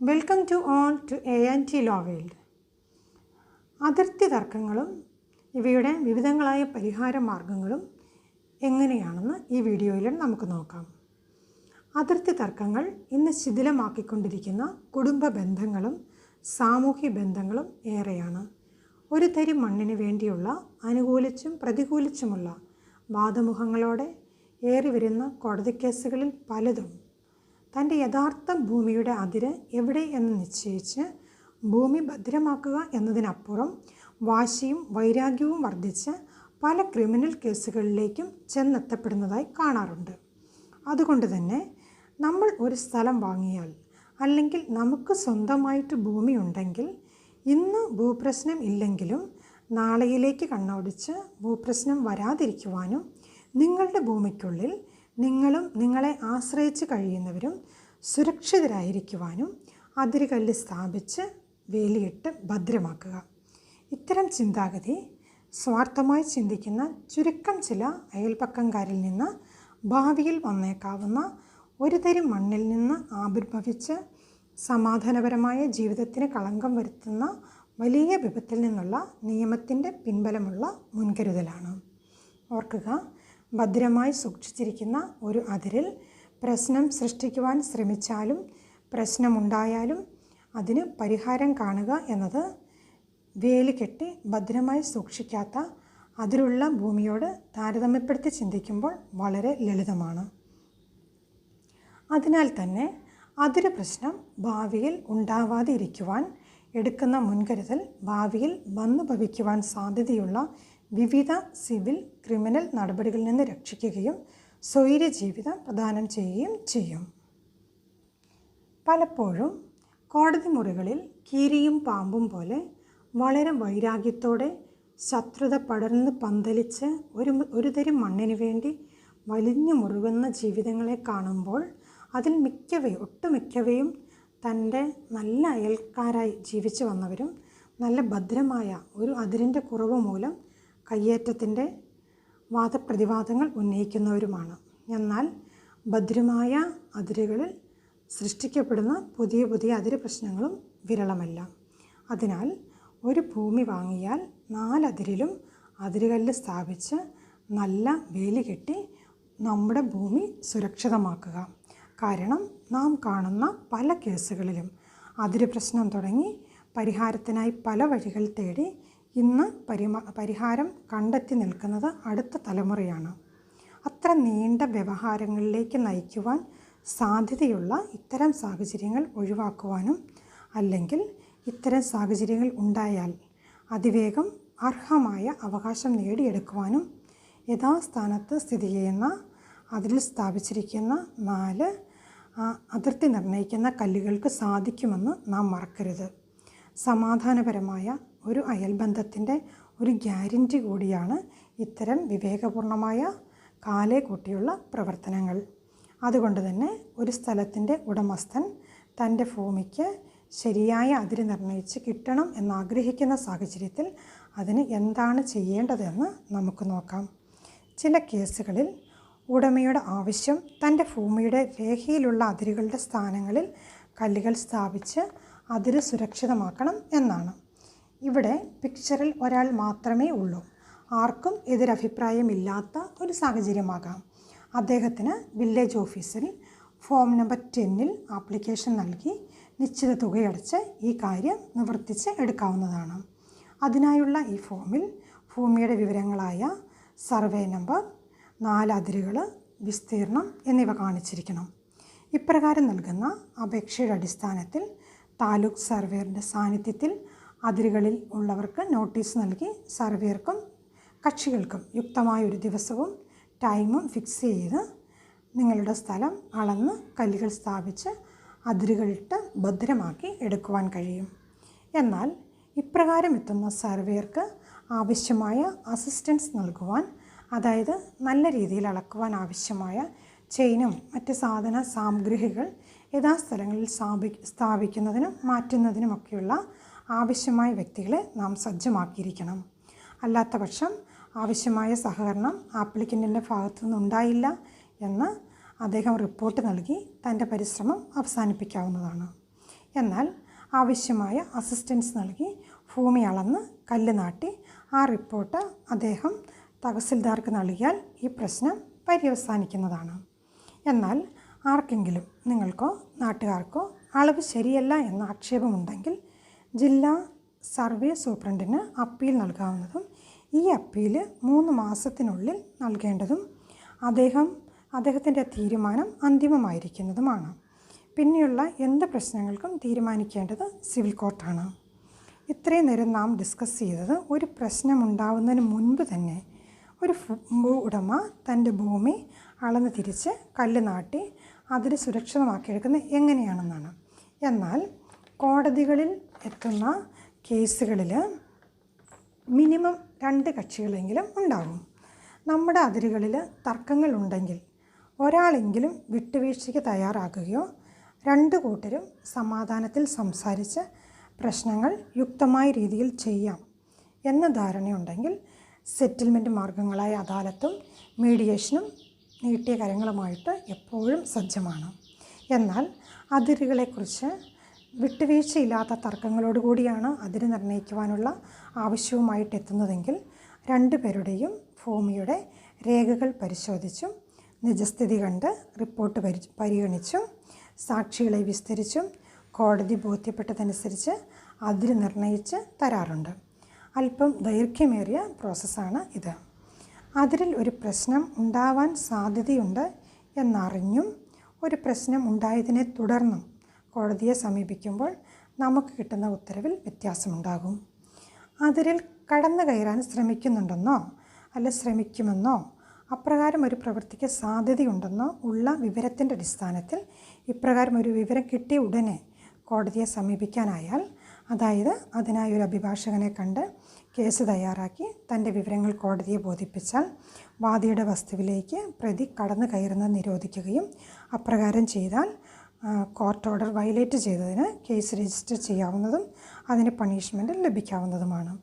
Welcome to on to a and T law world അതിർത്തി തർക്കങ്ങളും ഇവയുടെ വിവിധങ്ങളായ പരിഹാര മാർഗങ്ങളും എങ്ങനെയാണെന്ന് ഈ വീഡിയോയിൽ നമുക്ക് നോക്കാം. അതിർത്തി തർക്കങ്ങൾ ഇന്ന് ശിഥിലമാക്കിക്കൊണ്ടിരിക്കുന്ന കുടുംബ ബന്ധങ്ങളും സാമൂഹ്യ ബന്ധങ്ങളും ഏറെയാണ്. ഒരു തരി മണ്ണിന് വേണ്ടിയുള്ള അനുകൂലിച്ചും പ്രതികൂലിച്ചുമുള്ള വാദമുഖങ്ങളോടെ ഏറി വരുന്ന കോടതി കേസുകളിൽ പലതും തന്റെ യഥാർത്ഥ ഭൂമിയുടെ അതിര് എവിടെ എന്ന് നിശ്ചയിച്ച് ഭൂമി ഭദ്രമാക്കുക എന്നതിനപ്പുറം വാശിയും വൈരാഗ്യവും വർദ്ധിച്ച് പല ക്രിമിനൽ കേസുകളിലേക്കും ചെന്നെത്തപ്പെടുന്നതായി കാണാറുണ്ട്. അതുകൊണ്ട് തന്നെ നമ്മൾ ഒരു സ്ഥലം വാങ്ങിയാൽ അല്ലെങ്കിൽ നമുക്ക് സ്വന്തമായിട്ട് ഭൂമി ഉണ്ടെങ്കിൽ ഇന്ന് ഭൂപ്രശ്നം ഇല്ലെങ്കിലും നാളെയിലേക്ക് കണ്ണോടിച്ച് ഭൂപ്രശ്നം വരാതിരിക്കുവാനും നിങ്ങളുടെ ഭൂമിക്കുള്ളിൽ നിങ്ങളും നിങ്ങളെ ആശ്രയിച്ച് കഴിയുന്നവരും സുരക്ഷിതരായിരിക്കുവാനും അതിരുകല്ല് സ്ഥാപിച്ച് വേലിയിട്ട് ഭദ്രമാക്കുക. ഇത്തരം ചിന്താഗതി സ്വാർത്ഥമായി ചിന്തിക്കുന്ന ചുരുക്കം ചില അയൽപ്പക്കംകാരിൽ നിന്ന് ഭാവിയിൽ വന്നേക്കാവുന്ന ഒരു തരി മണ്ണിൽ നിന്ന് ആവിർഭവിച്ച് സമാധാനപരമായ ജീവിതത്തിന് കളങ്കം വരുത്തുന്ന വലിയ വിപത്തിൽ നിന്നുള്ള നിയമത്തിന്റെ പിൻബലമുള്ള മുൻകരുതലാണ്. ഓർക്കുക ഭദ്രമായി സൂക്ഷിച്ചിരിക്കുന്ന ഒരു അതിരിൽ പ്രശ്നം സൃഷ്ടിക്കുവാൻ ശ്രമിച്ചാലും പ്രശ്നമുണ്ടായാലും അതിന് പരിഹാരം കാണുക എന്നത് വേലി കെട്ടി ഭദ്രമായി സൂക്ഷിക്കാത്ത അതിലുള്ള ഭൂമിയോട് താരതമ്യപ്പെടുത്തി ചിന്തിക്കുമ്പോൾ വളരെ ലളിതമാണ്. അതിനാൽ തന്നെ അതിര് പ്രശ്നം ഭാവിയിൽ ഉണ്ടാവാതെ ഇരിക്കുവാൻ എടുക്കുന്ന മുൻകരുതൽ ഭാവിയിൽ വന്നു ഭവിക്കുവാൻ സാധ്യതയുള്ള വിവിധ സിവിൽ ക്രിമിനൽ നടപടികളിൽ നിന്ന് രക്ഷിക്കുകയും സ്വൈര്യ ജീവിതം പ്രദാനം ചെയ്യുകയും ചെയ്യും. പലപ്പോഴും കോടതി മുറികളിൽ കീരിയും പാമ്പും പോലെ വളരെ വൈരാഗ്യത്തോടെ ശത്രുത പടർന്ന് പന്തലിച്ച് ഒരു ഒരു തരി മണ്ണിന് വേണ്ടി വലിഞ്ഞു മുറുകുന്ന ജീവിതങ്ങളെ കാണുമ്പോൾ അതിൽ മിക്കവയും ഒട്ടുമിക്കവയും തന്റെ നല്ല അയൽക്കാരായി ജീവിച്ചു വന്നവരും നല്ല ഭദ്രമായ ഒരു അതിരിന്റെ കുറവ് മൂലം കയ്യേറ്റത്തിന്റെ വാദപ്രതിവാദങ്ങൾ ഉന്നയിക്കുന്നവരുമാണ്. എന്നാൽ ഭദ്രമായ അതിരുകളിൽ സൃഷ്ടിക്കപ്പെടുന്ന പുതിയ പുതിയ അതിര് പ്രശ്നങ്ങളും വിരളമല്ല. അതിനാൽ ഒരു ഭൂമി വാങ്ങിയാൽ നാലതിരിലും അതിരുകല്ല് സ്ഥാപിച്ച് നല്ല വേലി കെട്ടി നമ്മുടെ ഭൂമി സുരക്ഷിതമാക്കുക. കാരണം നാം കാണുന്ന പല കേസുകളിലും അതിര് പ്രശ്നം തുടങ്ങി പരിഹാരത്തിനായി പല വഴികൾ തേടി ഇന്ന് പരിമ പരിഹാരം കണ്ടെത്തി നിൽക്കുന്നത് അടുത്ത തലമുറയാണ്. അത്ര നീണ്ട വ്യവഹാരങ്ങളിലേക്ക് നയിക്കുവാൻ സാധ്യതയുള്ള ഇത്തരം സാഹചര്യങ്ങൾ ഒഴിവാക്കുവാനും അല്ലെങ്കിൽ ഇത്തരം സാഹചര്യങ്ങൾ ഉണ്ടായാൽ അതിവേഗം അർഹമായ അവകാശം നേടിയെടുക്കുവാനും യഥാസ്ഥാനത്ത് സ്ഥിതി ചെയ്യുന്ന അതിൽ സ്ഥാപിച്ചിരിക്കുന്ന നാല് അതിർത്തി നിർണയിക്കുന്ന കല്ലുകൾക്ക് സാധിക്കുമെന്ന് നാം മറക്കരുത്. സമാധാനപരമായ ഒരു അയൽബന്ധത്തിന്റെ ഒരു ഗ്യാരന്റി കൂടിയാണ് ഇത്തരം വിവേകപൂർണമായ കാലേ കൂട്ടിയുള്ള പ്രവർത്തനങ്ങൾ. അതുകൊണ്ട് തന്നെ ഒരു സ്ഥലത്തിന്റെ ഉടമസ്ഥൻ തന്റെ ഭൂമിക്ക് ശരിയായ അതിര് നിർണയിച്ച് കിട്ടണം എന്നാഗ്രഹിക്കുന്ന സാഹചര്യത്തിൽ അതിന് എന്താണ് ചെയ്യേണ്ടതെന്ന് നമുക്ക് നോക്കാം. ചില കേസുകളിൽ ഉടമയുടെ ആവശ്യം തന്റെ ഭൂമിയുടെ രേഖയിലുള്ള അതിരുകളുടെ സ്ഥാനങ്ങളിൽ കല്ലുകൾ സ്ഥാപിച്ച് അതിര് സുരക്ഷിതമാക്കണം എന്നാണ്. ഇവിടെ പിക്ചറിൽ ഒരാൾ മാത്രമേ ഉള്ളൂ. ആർക്കും എതിരഭിപ്രായമില്ലാത്ത ഒരു സാഹചര്യമാകാം. അദ്ദേഹത്തിന് വില്ലേജ് ഓഫീസിൽ ഫോം നമ്പർ ടെന്നിൽ ആപ്ലിക്കേഷൻ നൽകി നിശ്ചിത തുകയടച്ച് ഈ കാര്യം നിവർത്തിച്ച് എടുക്കാവുന്നതാണ്. അതിനായുള്ള ഈ ഫോമിൽ ഭൂമിയുടെ വിവരങ്ങളായ സർവേ നമ്പർ നാല് അതിരുകൾ വിസ്തീർണം എന്നിവ കാണിച്ചിരിക്കണം. ഇപ്രകാരം നൽകുന്ന അപേക്ഷയുടെ അടിസ്ഥാനത്തിൽ താലൂക്ക് സർവേയറുടെ സാന്നിധ്യത്തിൽ അതിരുകളിൽ ഉള്ളവർക്ക് നോട്ടീസ് നൽകി സർവേർക്കും കക്ഷികൾക്കും യുക്തമായ ഒരു ദിവസവും ടൈമും ഫിക്സ് ചെയ്ത് നിങ്ങളുടെ സ്ഥലം അളന്ന് കല്ലുകൾ സ്ഥാപിച്ച് അതിരുകളിട്ട് ഭദ്രമാക്കി എടുക്കുവാൻ കഴിയും. എന്നാൽ ഇപ്രകാരം എത്തുന്ന സർവേയർക്ക് ആവശ്യമായ അസിസ്റ്റൻസ് നൽകുവാൻ അതായത് നല്ല രീതിയിൽ അളക്കുവാൻ ആവശ്യമായ ചെയിനും മറ്റ് സാധന സാമഗ്രികൾ യഥാസ്ഥലങ്ങളിൽ സ്ഥാപി സ്ഥാപിക്കുന്നതിനും മാറ്റുന്നതിനുമൊക്കെയുള്ള ആവശ്യമായ വ്യക്തികളെ നാം സജ്ജമാക്കിയിരിക്കണം. അല്ലാത്ത പക്ഷം ആവശ്യമായ സഹകരണം ആപ്ലിക്കന്റിന്റെ ഭാഗത്തു നിന്നുണ്ടായില്ല എന്ന് അദ്ദേഹം റിപ്പോർട്ട് നൽകി തന്റെ പരിശ്രമം അവസാനിപ്പിക്കാവുന്നതാണ്. എന്നാൽ ആവശ്യമായ അസിസ്റ്റൻസ് നൽകി ഭൂമി അളന്ന് കല്ല് നാട്ടി ആ റിപ്പോർട്ട് അദ്ദേഹം തഹസിൽദാർക്ക് നൽകിയാൽ ഈ പ്രശ്നം പര്യവസാനിക്കുന്നതാണ്. എന്നാൽ ആർക്കെങ്കിലും നിങ്ങൾക്കോ നാട്ടുകാർക്കോ അളവ് ശരിയല്ല എന്ന ആക്ഷേപമുണ്ടെങ്കിൽ ജില്ലാ സർവേ സൂപ്രണ്ടിന് അപ്പീൽ നൽകാവുന്നതും ഈ അപ്പീൽ മൂന്ന് മാസത്തിനുള്ളിൽ നൽകേണ്ടതും അദ്ദേഹം അദ്ദേഹത്തിന്റെ തീരുമാനം അന്തിമമായിരിക്കുന്നതുമാണ്. പിന്നെയുള്ള എന്ത് പ്രശ്നങ്ങൾക്കും തീരുമാനിക്കേണ്ടത് സിവിൽ കോർട്ടാണ്. ഇത്രയും നേരം നാം ഡിസ്കസ് ചെയ്തത് ഒരു പ്രശ്നമുണ്ടാവുന്നതിന് മുൻപ് തന്നെ ഒരു ഭൂ ഉടമ തന്റെ ഭൂമി അളന്ന് തിരിച്ച് കല്ല് നാട്ടി അതിന് സുരക്ഷിതമാക്കിയെടുക്കുന്നത് എങ്ങനെയാണെന്നാണ്. എന്നാൽ കോടതികളിൽ എത്തുന്ന കേസുകളിൽ മിനിമം രണ്ട് കക്ഷികളെങ്കിലും ഉണ്ടാകും. നമ്മുടെ അതിരുകളിൽ തർക്കങ്ങളുണ്ടെങ്കിൽ ഒരാളെങ്കിലും വിട്ടുവീഴ്ചയ്ക്ക് തയ്യാറാകുകയോ രണ്ട് കൂട്ടരും സമാധാനത്തിൽ സംസാരിച്ച് പ്രശ്നങ്ങൾ യുക്തമായ രീതിയിൽ ചെയ്യാം എന്ന ധാരണയുണ്ടെങ്കിൽ സെറ്റിൽമെന്റ് മാർഗങ്ങളായ അദാലത്തും മീഡിയേഷനും നീട്ടിയ കരങ്ങളുമായിട്ട് എപ്പോഴും സജ്ജമാണ്. എന്നാൽ അതിരുകളെക്കുറിച്ച് വിട്ടുവീഴ്ചയില്ലാത്ത തർക്കങ്ങളോടുകൂടിയാണ് അതിര് നിർണയിക്കുവാനുള്ള ആവശ്യവുമായിട്ട് എത്തുന്നതെങ്കിൽ രണ്ടുപേരുടെയും ഭൂമിയുടെ രേഖകൾ പരിശോധിച്ചും നിജസ്ഥിതി കണ്ട് റിപ്പോർട്ട് പരി പരിഗണിച്ചും സാക്ഷികളെ വിസ്തരിച്ചും കോടതി ബോധ്യപ്പെട്ടതനുസരിച്ച് അതിര് നിർണയിച്ച് തരാറുണ്ട്. അല്പം ദൈർഘ്യമേറിയ പ്രോസസ്സാണ് ഇത്. അതിരിൽ ഒരു പ്രശ്നം ഉണ്ടാവാൻ സാധ്യതയുണ്ട് എന്നറിഞ്ഞും ഒരു പ്രശ്നം ഉണ്ടായതിനെ തുടർന്നും കോടതിയെ സമീപിക്കുമ്പോൾ നമുക്ക് കിട്ടുന്ന ഉത്തരവിൽ വ്യത്യാസമുണ്ടാകും. അതിരിൽ കടന്നു കയറാൻ ശ്രമിക്കുന്നുണ്ടെന്നോ അല്ല ശ്രമിക്കുമെന്നോ അപ്രകാരം ഒരു പ്രവൃത്തിക്ക് സാധ്യതയുണ്ടെന്നോ ഉള്ള വിവരത്തിന്റെ അടിസ്ഥാനത്തിൽ ഇപ്രകാരം ഒരു വിവരം കിട്ടിയ ഉടനെ കോടതിയെ സമീപിക്കാനായാൽ അതായത് അതിനായി ഒരു അഭിഭാഷകനെ കണ്ട് കേസ് തയ്യാറാക്കി തന്റെ വിവരങ്ങൾ കോടതിയെ ബോധിപ്പിച്ചാൽ വാദിയുടെ വസ്തുവിലേക്ക് പ്രതി കടന്നു കയറുന്നത് നിരോധിക്കുകയും അപ്രകാരം ചെയ്താൽ കോർട്ട് ഓർഡർ വയലേറ്റ് ചെയ്തതിന് കേസ് രജിസ്റ്റർ ചെയ്യാവുന്നതും അതിന് പണിഷ്മെന്റ് ലഭിക്കാവുന്നതുമാണ്.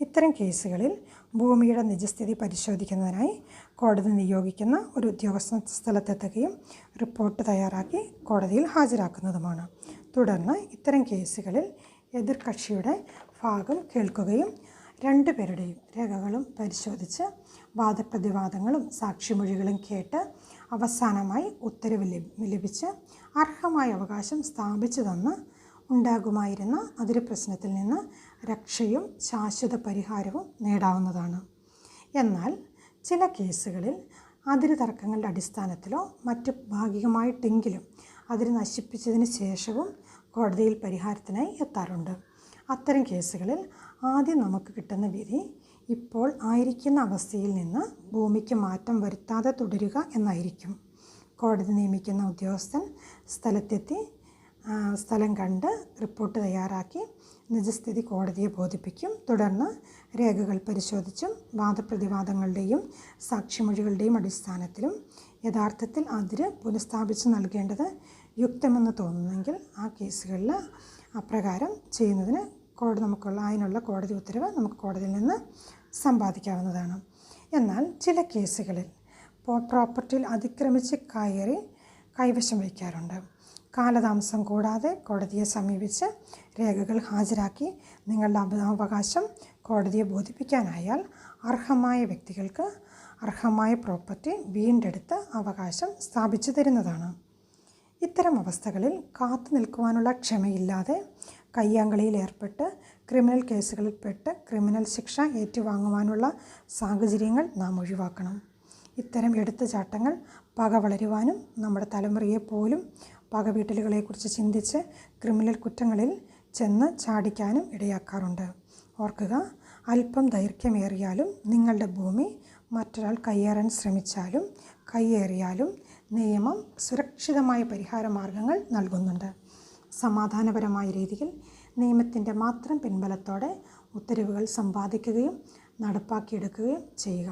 ഇത്തരം കേസുകളിൽ ഭൂമിയുടെ നിജസ്ഥിതി പരിശോധിക്കുന്നതിനായി കോടതി നിയോഗിക്കുന്ന ഒരു ഉദ്യോഗസ്ഥ സ്ഥലത്തെത്തുകയും റിപ്പോർട്ട് തയ്യാറാക്കി കോടതിയിൽ ഹാജരാക്കുന്നതുമാണ്. തുടർന്ന് ഇത്തരം കേസുകളിൽ എതിർകക്ഷിയുടെ ഭാഗം കേൾക്കുകയും രണ്ടു പേരുടെയും രേഖകളും പരിശോധിച്ച് വാദപ്രതിവാദങ്ങളും സാക്ഷിമൊഴികളും കേട്ട് അവസാനമായി ഉത്തരവ് ലഭി- ലഭിച്ച് അർഹമായ അവകാശം സ്ഥാപിച്ചു തന്ന് ഉണ്ടാകുമായിരുന്ന അതിര് പ്രശ്നത്തിൽ നിന്ന് രക്ഷയും ശാശ്വത പരിഹാരവും നേടാവുന്നതാണ്. എന്നാൽ ചില കേസുകളിൽ അതിര് തർക്കങ്ങളുടെ അടിസ്ഥാനത്തിലോ മറ്റ് ഭാഗികമായിട്ടെങ്കിലും അതിര് നശിപ്പിച്ചതിന് ശേഷവും കോടതിയിൽ പരിഹാരത്തിനായി എത്താറുണ്ട്. അത്തരം കേസുകളിൽ ആദ്യം നമുക്ക് കിട്ടുന്ന വിധി ഇപ്പോൾ ആയിരിക്കുന്ന അവസ്ഥയിൽ നിന്ന് ഭൂമിക്ക് മാറ്റം വരുത്താതെ തുടരുക എന്നായിരിക്കും. കോടതി നിയമിക്കുന്ന ഉദ്യോഗസ്ഥൻ സ്ഥലത്തെത്തി സ്ഥലം കണ്ട് റിപ്പോർട്ട് തയ്യാറാക്കി നിജസ്ഥിതി കോടതിയെ ബോധിപ്പിക്കും. തുടർന്ന് രേഖകൾ പരിശോധിച്ചും വാദപ്രതിവാദങ്ങളുടെയും സാക്ഷിമൊഴികളുടെയും അടിസ്ഥാനത്തിലും യഥാർത്ഥത്തിൽ അതിര് പുനഃസ്ഥാപിച്ച് നൽകേണ്ടത് യുക്തമെന്ന് തോന്നുന്നെങ്കിൽ ആ കേസുകളിൽ അപ്രകാരം ചെയ്യുന്നതിന് കോടതി നമുക്കുള്ള അതിനുള്ള കോടതി ഉത്തരവ് നമുക്ക് കോടതിയിൽ നിന്ന് സമ്പാദിക്കാവുന്നതാണ്. എന്നാൽ ചില കേസുകളിൽ പ്രോപ്പർട്ടിയിൽ അതിക്രമിച്ച് കയറി കൈവശം വയ്ക്കാറുണ്ട്. കാലതാമസം കൂടാതെ കോടതിയെ സമീപിച്ച് രേഖകൾ ഹാജരാക്കി നിങ്ങളുടെ അവ- അവകാശം കോടതിയെ ബോധിപ്പിക്കാനായാൽ അർഹമായ വ്യക്തികൾക്ക് അർഹമായ പ്രോപ്പർട്ടി വീണ്ടെടുത്ത് അവകാശം സ്ഥാപിച്ചു തരുന്നതാണ്. ഇത്തരം അവസ്ഥകളിൽ കാത്തു നിൽക്കുവാനുള്ള ക്ഷമയില്ലാതെ കയ്യാങ്കളിയിൽ ഏർപ്പെട്ട് ക്രിമിനൽ കേസുകളിൽപ്പെട്ട് ക്രിമിനൽ ശിക്ഷ ഏറ്റുവാങ്ങുവാനുള്ള സാഹചര്യങ്ങൾ നാം ഒഴിവാക്കണം. ഇത്തരം എടുത്തുചാട്ടങ്ങൾ പക വളരുവാനും നമ്മുടെ തലമുറയെ പോലും പകവീട്ടലുകളെക്കുറിച്ച് ചിന്തിച്ച് ക്രിമിനൽ കുറ്റങ്ങളിൽ ചെന്ന് ചാടിക്കാനും ഇടയാക്കാറുണ്ട്. ഓർക്കുക അല്പം ദൈർഘ്യമേറിയാലും നിങ്ങളുടെ ഭൂമി മറ്റൊരാൾ കയ്യേറാൻ ശ്രമിച്ചാലും കയ്യേറിയാലും നിയമം സുരക്ഷിതമായ പരിഹാര മാർഗങ്ങൾ നൽകുന്നുണ്ട്. സമാധാനപരമായ രീതിയിൽ നിയമത്തിന്റെ മാത്രം പിൻബലത്തോടെ ഉത്തരവുകൾ സമ്പാദിക്കുകയും നടപ്പാക്കിയെടുക്കുകയും ചെയ്യുക.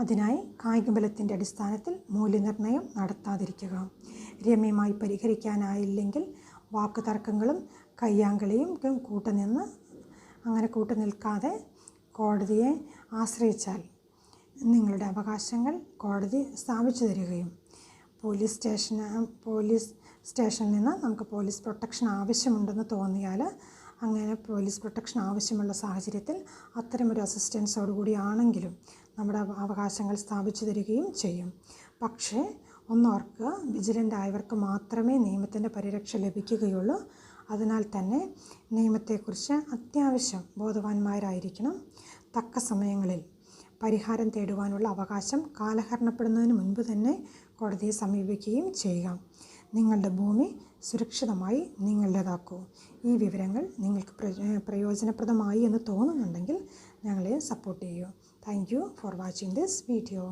അതിനായി കായികബലത്തിന്റെ അടിസ്ഥാനത്തിൽ മൂല്യനിർണയം നടത്താതിരിക്കുക. രമ്യമായി പരിഹരിക്കാനായില്ലെങ്കിൽ വാക്കുതർക്കങ്ങളും കയ്യാങ്കളിയും കൂട്ടുനിന്ന് അങ്ങനെ കൂട്ടുനിൽക്കാതെ കോടതിയെ ആശ്രയിച്ചാൽ നിങ്ങളുടെ അവകാശങ്ങൾ കോടതി സ്ഥാപിച്ചു തരികയും പോലീസ് സ്റ്റേഷന് പോലീസ് സ്റ്റേഷനിൽ നിന്ന് നമുക്ക് പോലീസ് പ്രൊട്ടക്ഷൻ ആവശ്യമുണ്ടെന്ന് തോന്നിയാൽ അങ്ങനെ പോലീസ് പ്രൊട്ടക്ഷൻ ആവശ്യമുള്ള സാഹചര്യത്തിൽ അത്തരമൊരു അസിസ്റ്റൻസോടുകൂടി ആണെങ്കിലും നമ്മുടെ അവകാശങ്ങൾ സ്ഥാപിച്ചു തരികയും ചെയ്യും. പക്ഷേ ഒന്നോർക്ക് വിജിലന്റ് ആയവർക്ക് മാത്രമേ നിയമത്തിന്റെ പരിരക്ഷ ലഭിക്കുകയുള്ളൂ. അതിനാൽ തന്നെ നിയമത്തെക്കുറിച്ച് അത്യാവശ്യം ബോധവാന്മാരായിരിക്കണം. തക്ക സമയങ്ങളിൽ പരിഹാരം തേടുവാനുള്ള അവകാശം കാലഹരണപ്പെടുന്നതിന് മുൻപ് തന്നെ കോടതിയെ സമീപിക്കുകയും ചെയ്യുക നിങ്ങളുടെ ഭൂമി സുരക്ഷിതമായി നിങ്ങളുടേതാക്കൂ. ഈ വിവരങ്ങൾ നിങ്ങൾക്ക് പ്രയോജനപ്രദമായി എന്ന് തോന്നുന്നുണ്ടെങ്കിൽ ഞങ്ങളെ സപ്പോർട്ട് ചെയ്യൂ. Thank you for watching this video